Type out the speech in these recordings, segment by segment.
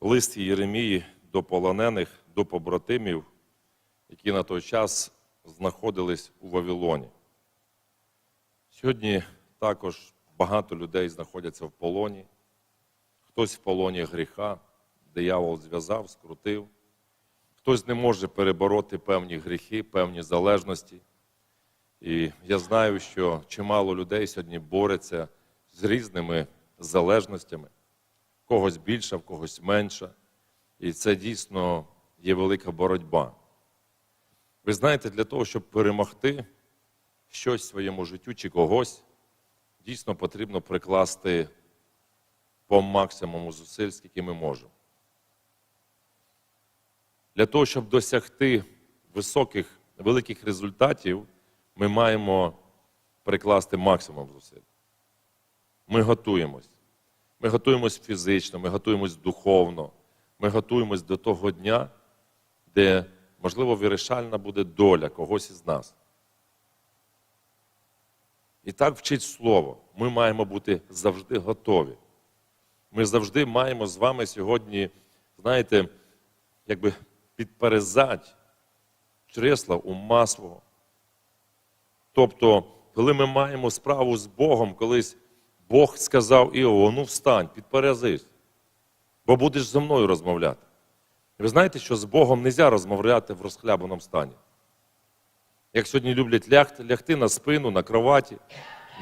лист Єремії до полонених, до побратимів, які на той час знаходились у Вавилоні. Сьогодні також багато людей знаходяться в полоні. Хтось в полоні гріха, диявол зв'язав, скрутив. Хтось не може перебороти певні гріхи, певні залежності. І я знаю, що чимало людей сьогодні бореться з різними залежностями, когось більша, в когось менша. І це дійсно є велика боротьба. Ви знаєте, для того, щоб перемогти щось в своєму життю чи когось, дійсно потрібно прикласти по максимуму зусиль, скільки ми можемо. Для того, щоб досягти високих, великих результатів, ми маємо прикласти максимум зусиль. Ми готуємось. Ми готуємось фізично, ми готуємось духовно, ми готуємось до того дня, де, можливо, вирішальна буде доля когось із нас. І так вчить слово. Ми маємо бути завжди готові. Ми завжди маємо з вами сьогодні, знаєте, якби підперезати чресла ума свого. Тобто, коли ми маємо справу з Богом, колись Бог сказав Іову, ну встань, підперезись, бо будеш зі мною розмовляти. Ви знаєте, що з Богом не можна розмовляти в розхлябаному стані. Як сьогодні люблять лягти, лягти на спину, на кроваті,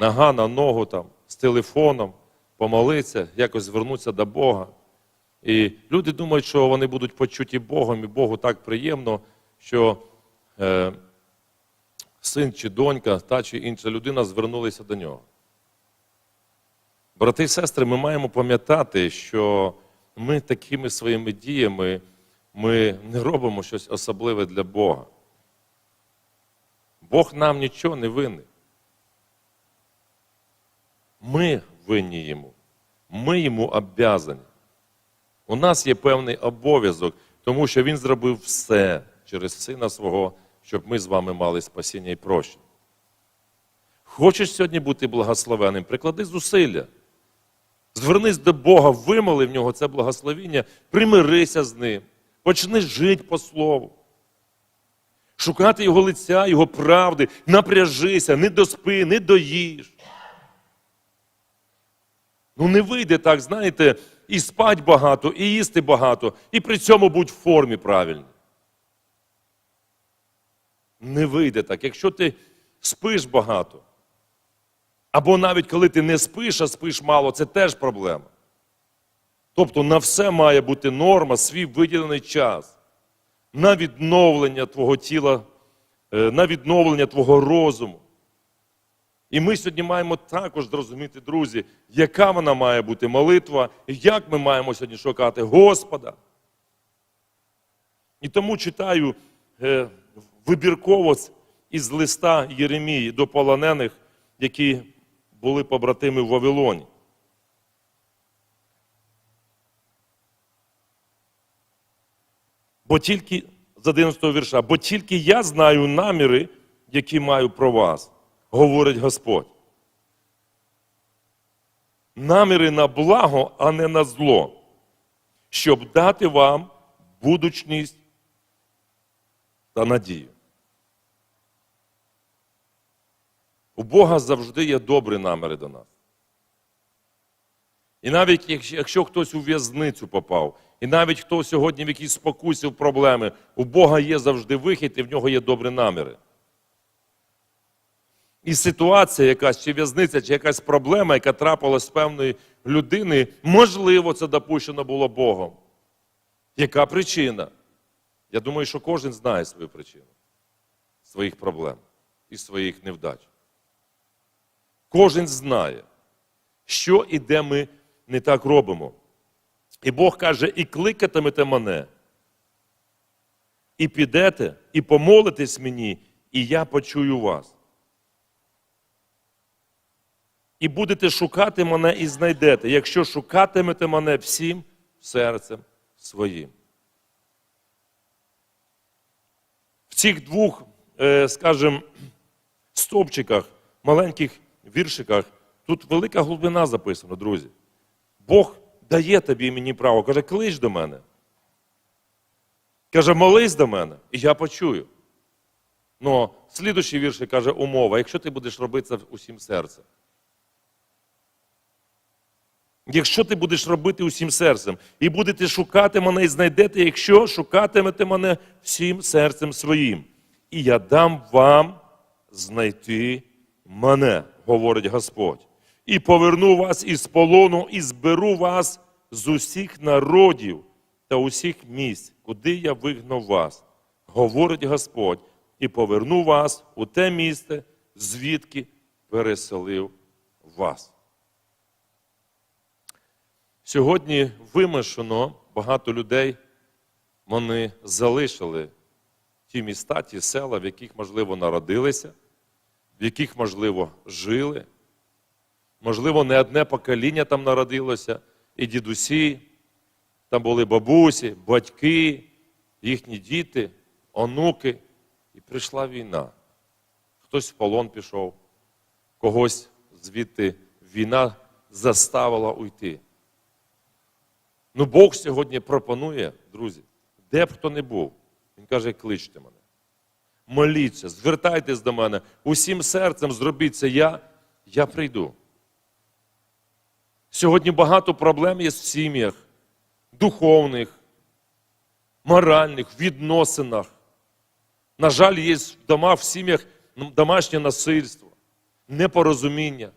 нога на ногу там, з телефоном, помолитися, якось звернутися до Бога. І люди думають, що вони будуть почуті Богом, і Богу так приємно, що е, син чи донька, та чи інша людина звернулися до нього. Брати і сестри, ми маємо пам'ятати, що ми такими своїми діями ми не робимо щось особливе для Бога. Бог нам нічого не винний. Ми винні йому. Ми йому обязані. У нас є певний обов'язок, тому що Він зробив все через Сина свого, щоб ми з вами мали спасіння і прощення. Хочеш сьогодні бути благословенним? Приклади зусилля. Звернись до Бога, вимоли в нього це благословіння, примирися з ним, почни жити по слову. Шукати його лиця, його правди, напряжися, не доспи, не доїж. Ну не вийде так, знаєте, і спать багато, і їсти багато, і при цьому будь в формі правильній. Не вийде так. Якщо ти спиш багато, або навіть коли ти не спиш, а спиш мало, це теж проблема. Тобто на все має бути норма, свій виділений час на відновлення твого тіла, е, на відновлення твого розуму. І ми сьогодні маємо також зрозуміти, друзі, яка вона має бути молитва, і як ми маємо сьогодні шукати Господа. І тому читаю е, вибірково із листа Єремії до полонених, які були побратими в Вавилоні. Бо тільки з 11 вірша, бо тільки я знаю наміри, які маю про вас, говорить Господь. Наміри на благо, а не на зло, щоб дати вам будучність та надію. У Бога завжди є добрі наміри до нас. І навіть якщо, хтось у в'язницю попав, і навіть хто сьогодні в якійсь спокусі в проблеми, у Бога є завжди вихід, і в нього є добрі наміри. І ситуація якась, чи в'язниця, чи якась проблема, яка трапилась з певної людини, можливо, це допущено було Богом. Яка причина? Я думаю, що кожен знає свою причину своїх проблем і своїх невдач. Кожен знає, що і де ми не так робимо. І Бог каже: і кликатимете мене, і підете, і помолитесь мені, і я почую вас. І будете шукати мене і знайдете, якщо шукатимете мене всім серцем своїм. В цих двох, е, скажімо, стовпчиках, маленьких віршиках, тут велика глибина записана, друзі. Бог дає тобі і мені право. Каже, клич до мене. Каже, молись до мене, і я почую. Ну, слідущий вірш каже, умова, якщо ти будеш робити це усім серцем. Якщо ти будеш робити усім серцем, і будете шукати мене і знайдете, якщо шукатимете мене всім серцем своїм, і я дам вам знайти мене, говорить Господь, і поверну вас із полону, і зберу вас з усіх народів та усіх місць, куди я вигнав вас, говорить Господь, і поверну вас у те місце, звідки переселив вас. Сьогодні вимушено багато людей вони залишили ті міста, ті села, в яких, можливо, народилися, в яких, можливо, жили. Можливо, не одне покоління там народилося, і дідусі, там були бабусі, батьки, їхні діти, онуки. І прийшла війна. Хтось в полон пішов, когось звідти війна заставила уйти. Ну, Бог сьогодні пропонує, друзі, де б хто не був. Він каже, кличте мене. Моліться, звертайтесь до мене, усім серцем зробіть це я, я прийду. Сьогодні багато проблем є в сім'ях, духовних, моральних, відносинах. На жаль, є в в сім'ях домашнє насильство, непорозуміння.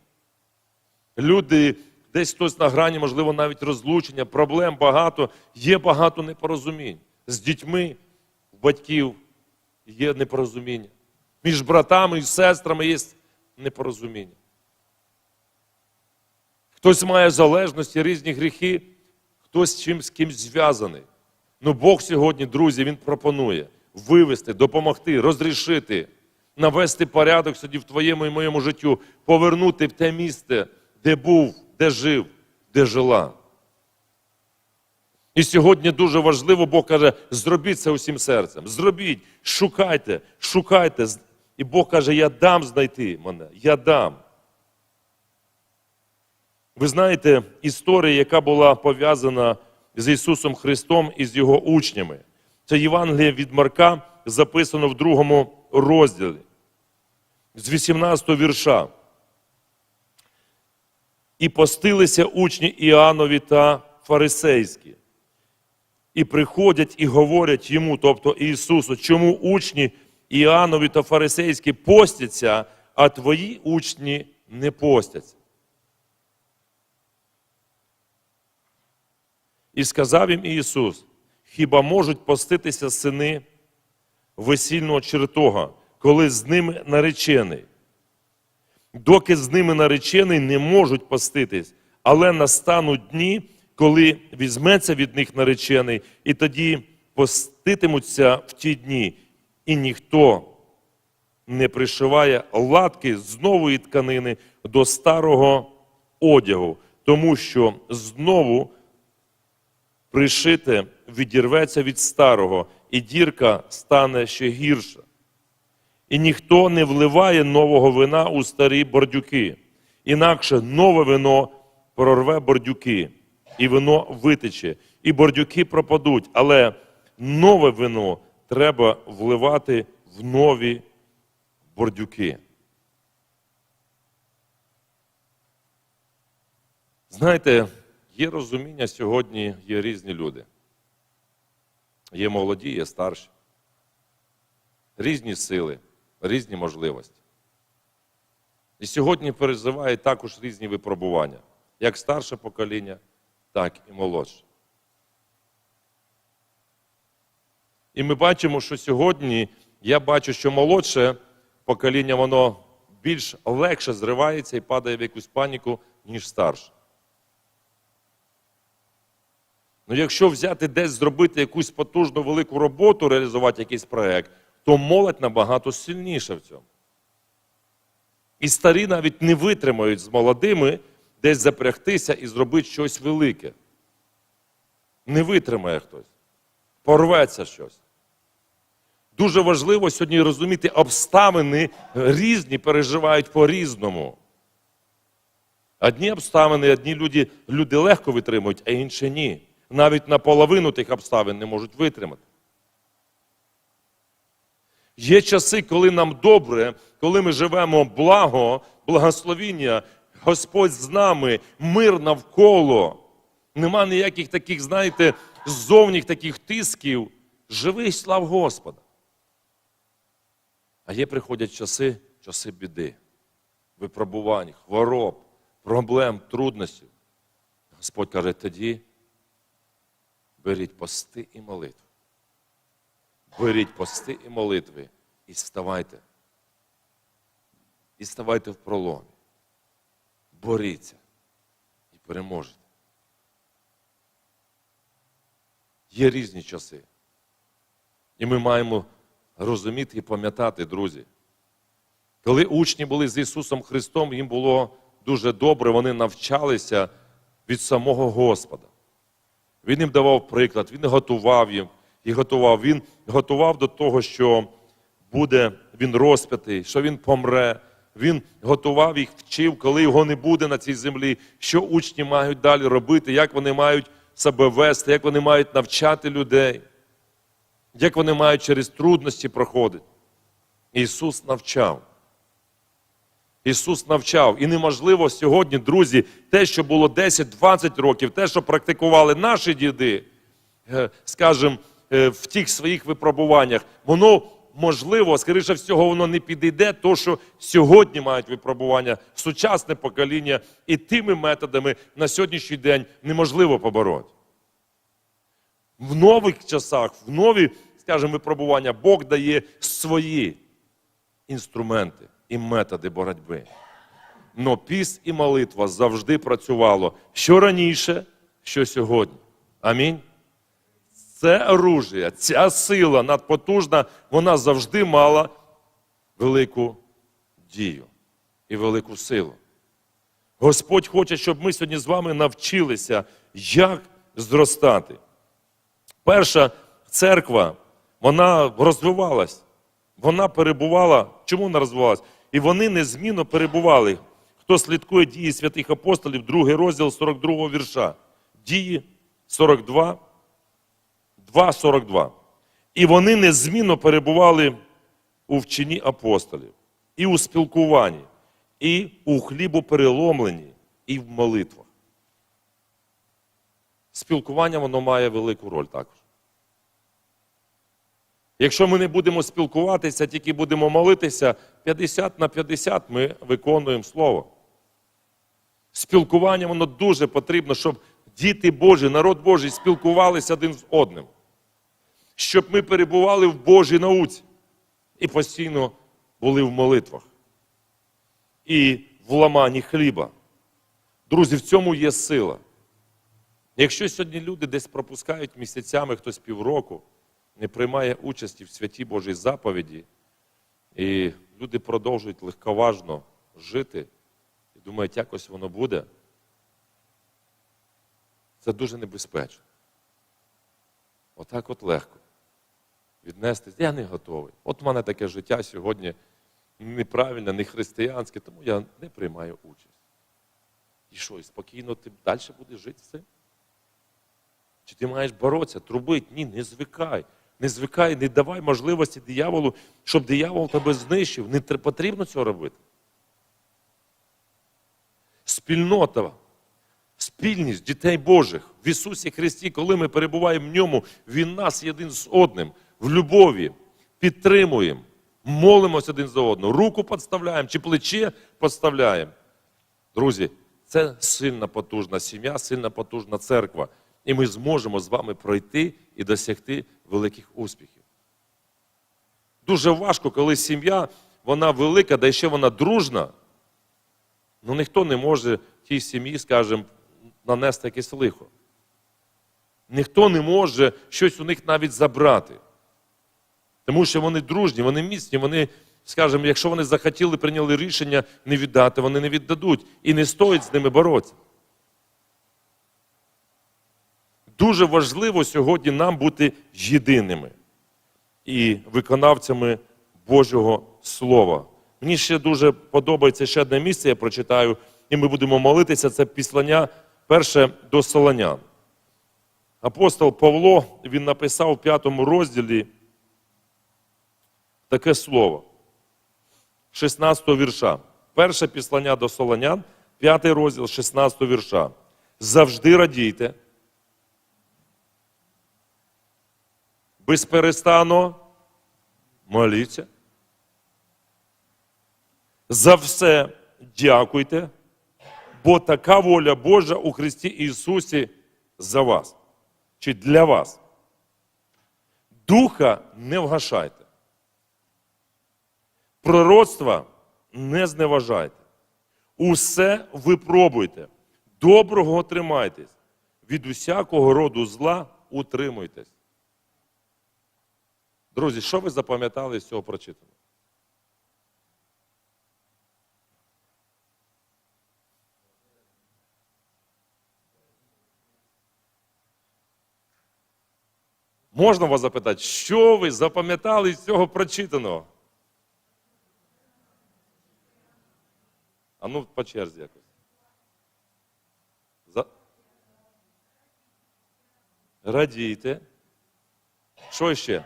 Люди, десь хтось на грані, можливо, навіть розлучення, проблем багато, є багато непорозумінь. З дітьми батьків є непорозуміння. Між братами і сестрами є непорозуміння. Хтось має залежності, різні гріхи, хтось чимсь з кимсь зв'язаний. Ну Бог сьогодні, друзі, Він пропонує вивести, допомогти, розрішити, навести порядок сьогодні в твоєму і моєму життю, повернути в те місце, де був, де жив, де жила. І сьогодні дуже важливо, Бог каже, зробіть це усім серцем. Зробіть, шукайте, шукайте. І Бог каже, я дам знайти мене, я дам. Ви знаєте історію, яка була пов'язана з Ісусом Христом і з Його учнями. Це Євангеліє від Марка записано в другому розділі з 18 вірша. І постилися учні Іоаннові та фарисейські. І приходять і говорять йому, тобто Ісусу, чому учні Іоаннові та фарисейські постяться, а твої учні не постяться. І сказав їм Ісус, хіба можуть поститися сини весільного чертога, коли з ними наречений? Доки з ними наречений, не можуть поститись, але настануть дні, коли візьметься від них наречений, і тоді поститимуться в ті дні, і ніхто не пришиває латки з нової тканини до старого одягу, тому що знову пришите відірветься від старого, і дірка стане ще гірша. І ніхто не вливає нового вина у старі бордюки, інакше нове вино прорве бордюки, і вино витече, і бордюки пропадуть, але нове вино треба вливати в нові бордюки. Знаєте, Є розуміння сьогодні, є різні люди. Є молоді, є старші, різні сили, різні можливості. І сьогодні переживають також різні випробування, як старше покоління, так і молодше. І ми бачимо, що сьогодні я бачу, що молодше покоління, воно більш легше зривається і падає в якусь паніку, ніж старше. Ну, якщо взяти десь зробити якусь потужну велику роботу, реалізувати якийсь проєкт, то молодь набагато сильніша в цьому. І старі навіть не витримають з молодими десь запрягтися і зробити щось велике. Не витримає хтось. Порветься щось. Дуже важливо сьогодні розуміти, обставини різні переживають по-різному. Одні обставини, одні люди, люди легко витримують, а інші ні. Навіть наполовину тих обставин не можуть витримати. Є часи, коли нам добре, коли ми живемо благо, благословіння, Господь з нами, мир навколо. Нема ніяких таких, знаєте, зовніх таких тисків. Живи і слав Господа. А є приходять часи, часи біди, випробувань, хвороб, проблем, труднощів. Господь каже, тоді беріть пости і молитви. Беріть пости і молитви і ставайте. І ставайте в проломі. Боріться і переможете. Є різні часи. І ми маємо розуміти і пам'ятати, друзі. Коли учні були з Ісусом Христом, їм було дуже добре, вони навчалися від самого Господа. Він їм давав приклад, він готував їм і готував. Він готував до того, що буде він розп'ятий, що він помре. Він готував їх, вчив, коли його не буде на цій землі, що учні мають далі робити, як вони мають себе вести, як вони мають навчати людей, як вони мають через трудності проходити. Ісус навчав. Ісус навчав. І неможливо сьогодні, друзі, те, що було 10-20 років, те, що практикували наші діди, е, скажімо, е, в тих своїх випробуваннях, воно можливо, скоріше всього, воно не підійде, то, що сьогодні мають випробування сучасне покоління, і тими методами на сьогоднішній день неможливо побороти. В нових часах, в нові, скажімо, випробування Бог дає свої інструменти і методи боротьби. Но піст і молитва завжди працювало що раніше, що сьогодні. Амінь. Це оружие, ця сила надпотужна, вона завжди мала велику дію і велику силу. Господь хоче, щоб ми сьогодні з вами навчилися, як зростати. Перша церква, вона розвивалась, вона перебувала. Чому вона розвивалась? І вони незмінно перебували. Хто слідкує дії святих апостолів, другий розділ 42 вірша. Дії 42, 2,42. І вони незмінно перебували у вчині апостолів, і у спілкуванні, і у хлібопереломленні, і в молитвах. Спілкування воно має велику роль також. Якщо ми не будемо спілкуватися, тільки будемо молитися, 50 на 50 ми виконуємо слово. Спілкування воно дуже потрібно, щоб діти Божі, народ Божий спілкувалися один з одним. Щоб ми перебували в Божій науці і постійно були в молитвах. І в ламанні хліба. Друзі, в цьому є сила. Якщо сьогодні люди десь пропускають місяцями, хтось півроку, не приймає участі в святій Божій заповіді, і люди продовжують легковажно жити і думають, якось воно буде, це дуже небезпечно. Отак от легко. Віднести, я не готовий. От у мене таке життя сьогодні неправильне, не християнське, тому я не приймаю участь. І що, і спокійно ти далі будеш жити з цим? Чи ти маєш боротися, трубити? Ні, не звикай. Не звикай, не давай можливості дияволу, щоб диявол тебе знищив. Не потрібно цього робити. Спільнота, спільність дітей Божих в Ісусі Христі, коли ми перебуваємо в ньому, Він нас є один з одним, в любові, підтримуємо, молимося один за одного, руку підставляємо чи плече підставляємо. Друзі, це сильна потужна сім'я, сильна потужна церква. І ми зможемо з вами пройти і досягти великих успіхів. Дуже важко, коли сім'я, вона велика, да ще вона дружна. Ну ніхто не може тій сім'ї, скажімо, нанести якесь лихо. Ніхто не може щось у них навіть забрати. Тому що вони дружні, вони міцні, вони, скажімо, якщо вони захотіли, прийняли рішення не віддати, вони не віддадуть. І не стоїть з ними боротися. Дуже важливо сьогодні нам бути єдиними і виконавцями Божого Слова. Мені ще дуже подобається ще одне місце, я прочитаю і ми будемо молитися. Це післання перше до Солонян. Апостол Павло він написав в п'ятому розділі таке слово. 16 вірша. Перше післання до Солонян, 5 розділ, 16 вірша. Завжди радійте. Безперестанно моліться. За все дякуйте, бо така воля Божа у Христі Ісусі за вас чи для вас. Духа не вгашайте. Пророцтва не зневажайте. Усе випробуйте, доброго тримайтесь, від усякого роду зла утримуйтесь. Друзі, що ви запам'ятали з цього прочитаного? Можна вас запитати, що ви запам'ятали з цього прочитаного? А ну, по черзі якось. За... Радійте. Що ще?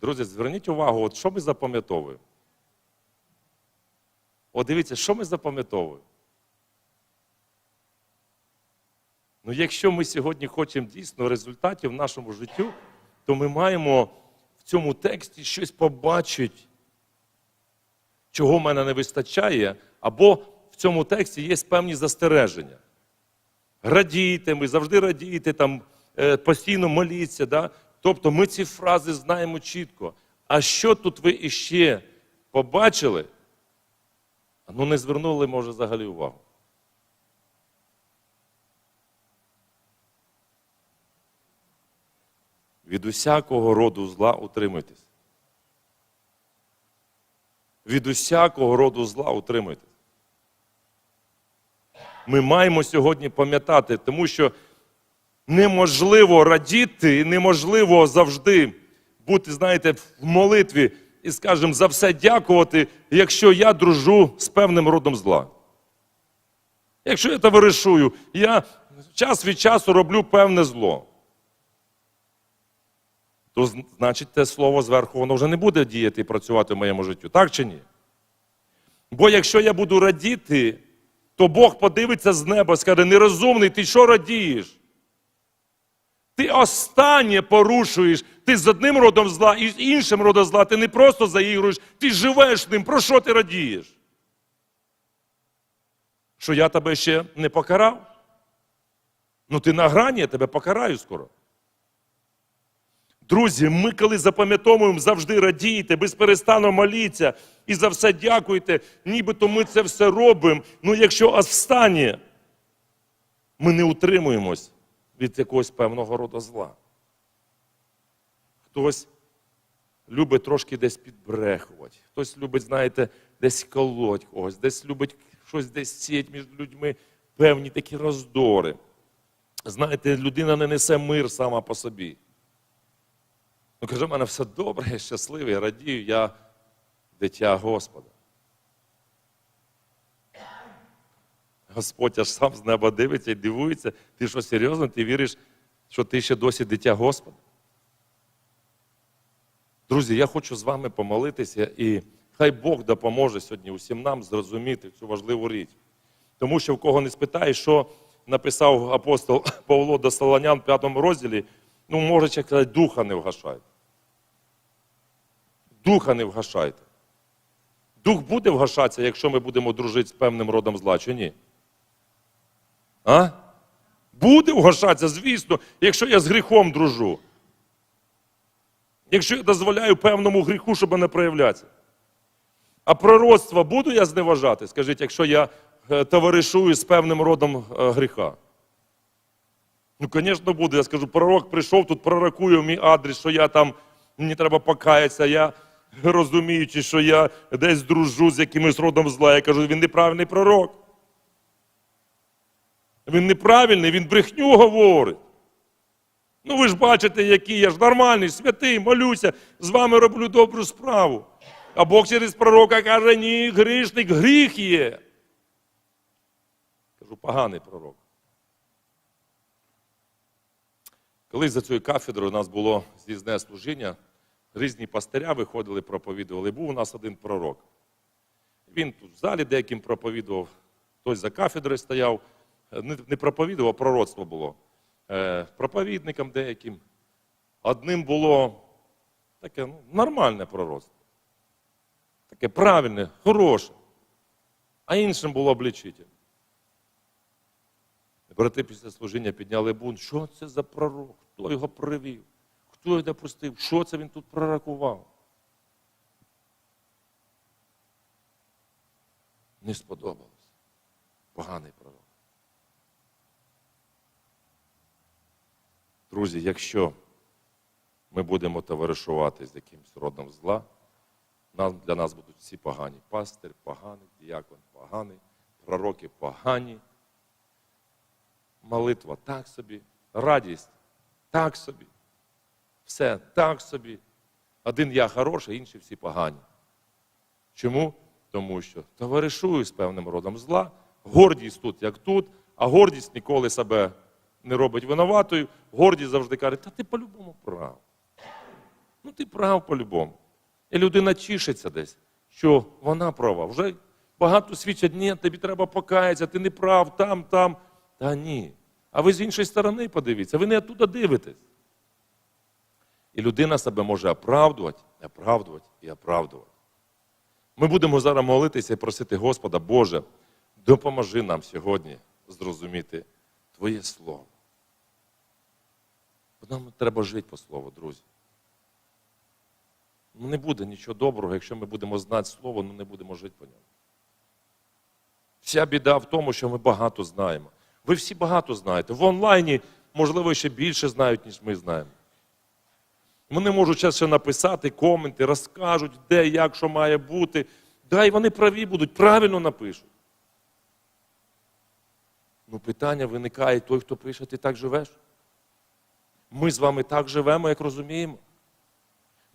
Друзі, зверніть увагу, от що ми запам'ятовуємо? От дивіться, що ми запам'ятовуємо? Ну, якщо ми сьогодні хочемо дійсно результатів в нашому життю, то ми маємо в цьому тексті щось побачити, чого в мене не вистачає, або в цьому тексті є певні застереження. Радійте, ми завжди радійте, там, е, постійно моліться. Да? Тобто ми ці фрази знаємо чітко. А що тут ви іще побачили? Ну, не звернули, може, взагалі увагу. Від усякого роду зла утримуйтесь. Від усякого роду зла утримуйтесь. Ми маємо сьогодні пам'ятати, тому що неможливо радіти, неможливо завжди бути, знаєте, в молитві і, скажімо, за все дякувати, якщо я дружу з певним родом зла. Якщо я товаришую, я час від часу роблю певне зло то значить те слово зверху воно вже не буде діяти і працювати в моєму житті. Так чи ні? Бо якщо я буду радіти, то Бог подивиться з неба і скаже, нерозумний, ти що радієш? Ти останнє порушуєш, ти з одним родом зла і з іншим родом зла, ти не просто заігруєш, ти живеш ним. Про що ти радієш? Що я тебе ще не покарав? Ну ти на грані, я тебе покараю скоро. Друзі, ми коли запам'ятовуємо, завжди радійте, безперестанно моліться і за все дякуйте, нібито ми це все робимо. Ну якщо останнє, ми не утримуємось від якогось певного роду зла. Хтось любить трошки десь підбрехувати, хтось любить, знаєте, десь колоть когось, десь любить щось десь сіять між людьми, певні такі роздори. Знаєте, людина не несе мир сама по собі. Ну, каже, в мене все добре, я щасливий, радію, я дитя Господа. Господь аж сам з неба дивиться і дивується, ти що серйозно, ти віриш, що ти ще досі дитя Господа? Друзі, я хочу з вами помолитися, і хай Бог допоможе сьогодні усім нам зрозуміти цю важливу річ. Тому що в кого не спитаєш, що написав апостол Павло до Солонян в п'ятому розділі, ну, може сказати, духа не вгашайте. Духа не вгашайте. Дух буде вгашатися, якщо ми будемо дружити з певним родом зла, чи ні? А? Буде вгашатися, звісно, якщо я з гріхом дружу. Якщо я дозволяю певному гріху, щоб не проявлятися. А пророцтво буду я зневажати, скажіть, якщо я е, товаришую з певним родом е, гріха. Ну, звісно, буду. Я скажу, пророк прийшов, тут пророкує мій адрес, що я там, мені треба покаятися, я розуміючи, що я десь дружу з якимось родом зла. Я кажу, він неправильний пророк. Він неправильний, він брехню говорить. Ну ви ж бачите, який я ж нормальний, святий, молюся, з вами роблю добру справу. А Бог через пророка каже, ні, грішник, гріх є. Кажу, поганий пророк. Колись за цією кафедрою у нас було з'їзне служіння, різні пастиря виходили, проповідували. Був у нас один пророк. Він тут в залі деяким проповідував, хтось за кафедрою стояв, не, проповідував, пророцтво було. Е, проповідникам деяким. Одним було таке ну, нормальне пророцтво. Таке правильне, хороше. А іншим було облічитель. Брати після служіння підняли бунт. Що це за пророк? Хто його привів? Хто його допустив? Що це він тут пророкував? Не сподобалось. Поганий пророк. Друзі, якщо ми будемо товаришувати з якимось родом зла, нам, для нас будуть всі погані. Пастир поганий, діякон поганий, пророки погані. Молитва так собі, радість так собі. Все так собі. Один я хороший, інші всі погані. Чому? Тому що товаришую з певним родом зла, гордість тут, як тут, а гордість ніколи себе не робить винуватою. Гордість завжди каже, та ти по-любому прав. Ну ти прав по-любому. І людина тішиться десь, що вона права. Вже багато свідчать, ні, тобі треба покаятися, ти не прав, там, там. Та ні. А ви з іншої сторони подивіться, ви не оттуда дивитесь. І людина себе може оправдувати, оправдувати і оправдувати. Ми будемо зараз молитися і просити Господа, Боже, допоможи нам сьогодні зрозуміти Твоє Слово. Бо Нам треба жити по Слову, друзі. Ну, не буде нічого доброго, якщо ми будемо знати Слово, але не будемо жити по ньому. Вся біда в тому, що ми багато знаємо. Ви всі багато знаєте. В онлайні, можливо, ще більше знають, ніж ми знаємо. Вони можуть зараз ще написати коменти, розкажуть, де, як, що має бути. Да, і вони праві будуть, правильно напишуть. Ну, питання виникає, той, хто пише, ти так живеш? Ми з вами так живемо, як розуміємо.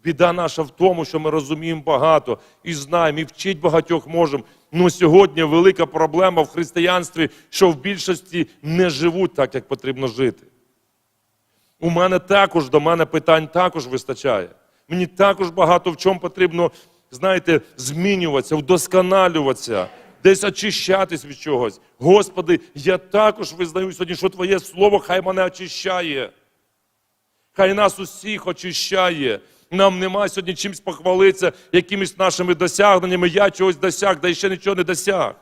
Біда наша в тому, що ми розуміємо багато і знаємо, і вчить багатьох можемо. Ну сьогодні велика проблема в християнстві, що в більшості не живуть так, як потрібно жити. У мене також до мене питань також вистачає. Мені також багато в чому потрібно, знаєте, змінюватися, вдосконалюватися, десь очищатись від чогось. Господи, я також визнаю сьогодні, що Твоє Слово хай мене очищає. Хай нас усіх очищає. Нам нема сьогодні чимось похвалитися, якимись нашими досягненнями. Я чогось досяг, да ще нічого не досяг.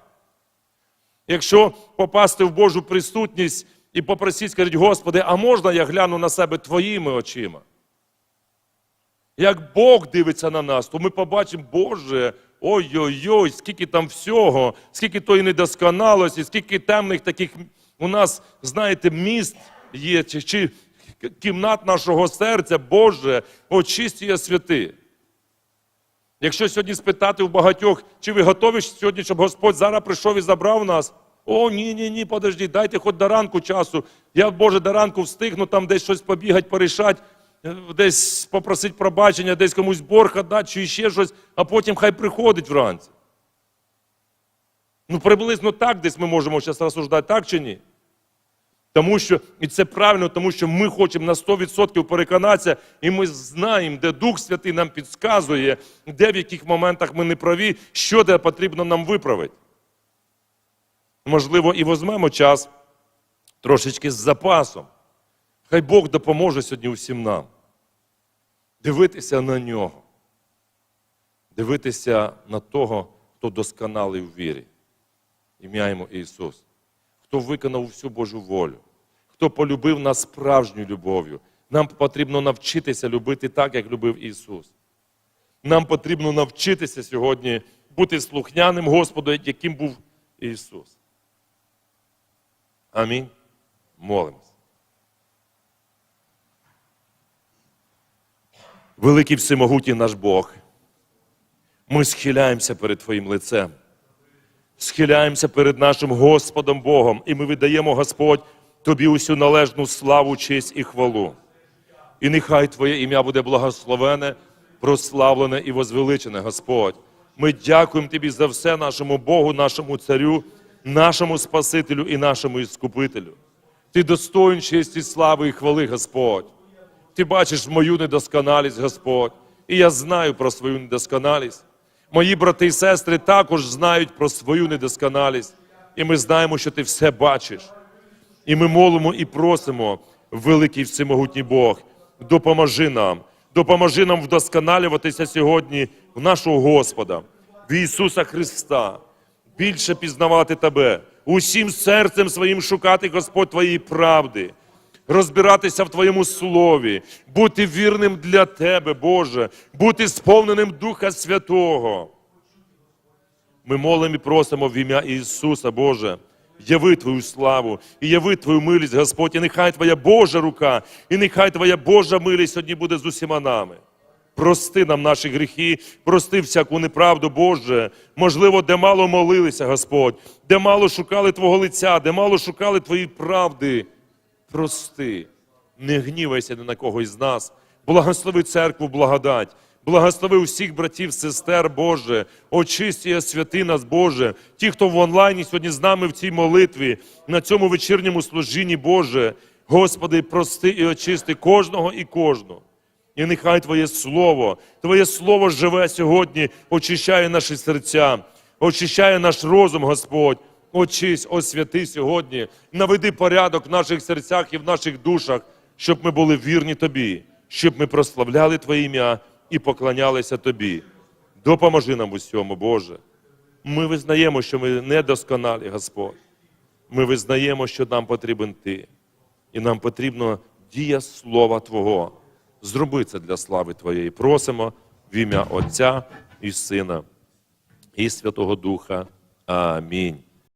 Якщо попасти в Божу присутність і попросити, скажіть, Господи, а можна я гляну на себе твоїми очима? Як Бог дивиться на нас, то ми побачимо, Боже, ой-ой-ой, скільки там всього, скільки тої недосконалості, скільки темних таких у нас, знаєте, міст є, чи, чи кімнат нашого серця, Боже, очистює святи. Якщо сьогодні спитати у багатьох, чи ви готові сьогодні, щоб Господь зараз прийшов і забрав нас? О, ні, ні, ні, подожди, дайте хоч до ранку часу. Я, Боже, до ранку встигну там десь щось побігати, порішати, е, десь попросити пробачення, десь комусь борг дати, чи ще щось, а потім хай приходить вранці. Ну, приблизно так десь ми можемо зараз розсуждати, так чи ні? Тому що, і це правильно, тому що ми хочемо на 100% переконатися, і ми знаємо, де Дух Святий нам підказує, де в яких моментах ми не праві, що де потрібно нам виправити. Можливо, і візьмемо час трошечки з запасом. Хай Бог допоможе сьогодні усім нам. Дивитися на нього. Дивитися на того, хто досконалий у вірі. Ім'я йому Ісус. Хто виконав всю Божу волю, хто полюбив нас справжньою любов'ю. Нам потрібно навчитися любити так, як любив Ісус. Нам потрібно навчитися сьогодні бути слухняним Господу, яким був Ісус. Амінь. Молимось. Великий всемогутній наш Бог. Ми схиляємося перед Твоїм лицем. Схиляємося перед нашим Господом Богом, і ми видаємо, Господь, Тобі усю належну славу, честь і хвалу. І нехай Твоє ім'я буде благословене, прославлене і возвеличене, Господь. Ми дякуємо Тобі за все нашому Богу, нашому Царю, нашому Спасителю і нашому Іскупителю. Ти достоїн честі слави і хвали, Господь. Ти бачиш мою недосконалість, Господь, і я знаю про свою недосконалість. Мої брати і сестри також знають про свою недосконалість, і ми знаємо, що ти все бачиш. І ми молимо і просимо, великий всемогутній Бог, допоможи нам, допоможи нам вдосконалюватися сьогодні в нашого Господа, в Ісуса Христа, більше пізнавати Тебе, усім серцем своїм шукати, Господь, Твоєї правди, розбиратися в Твоєму слові, бути вірним для Тебе, Боже, бути сповненим Духа Святого. Ми молимо і просимо в ім'я Ісуса, Боже, яви Твою славу і яви Твою милість, Господь, і нехай Твоя Божа рука, і нехай Твоя Божа милість сьогодні буде з усіма нами. Прости нам наші гріхи, прости всяку неправду, Боже. Можливо, де мало молилися, Господь, де мало шукали Твого лиця, де мало шукали Твої правди. Прости, не гнівайся ні на кого із нас. Благослови церкву, благодать. Благослови усіх братів, сестер, Боже, очисти і освяти нас, Боже. Ті, хто в онлайні сьогодні з нами в цій молитві, на цьому вечірньому служінні, Боже. Господи, прости і очисти кожного і кожного. І нехай Твоє Слово, Твоє Слово живе сьогодні, очищає наші серця, очищає наш розум, Господь. Очись, освяти сьогодні, наведи порядок в наших серцях і в наших душах, щоб ми були вірні Тобі, щоб ми прославляли Твоє ім'я і поклонялися Тобі. Допоможи нам усьому, Боже. Ми визнаємо, що ми недосконалі, Господь. Ми визнаємо, що нам потрібен Ти. І нам потрібно дія Слова Твого. Зроби це для слави Твоєї. Просимо в ім'я Отця і Сина і Святого Духа. Амінь.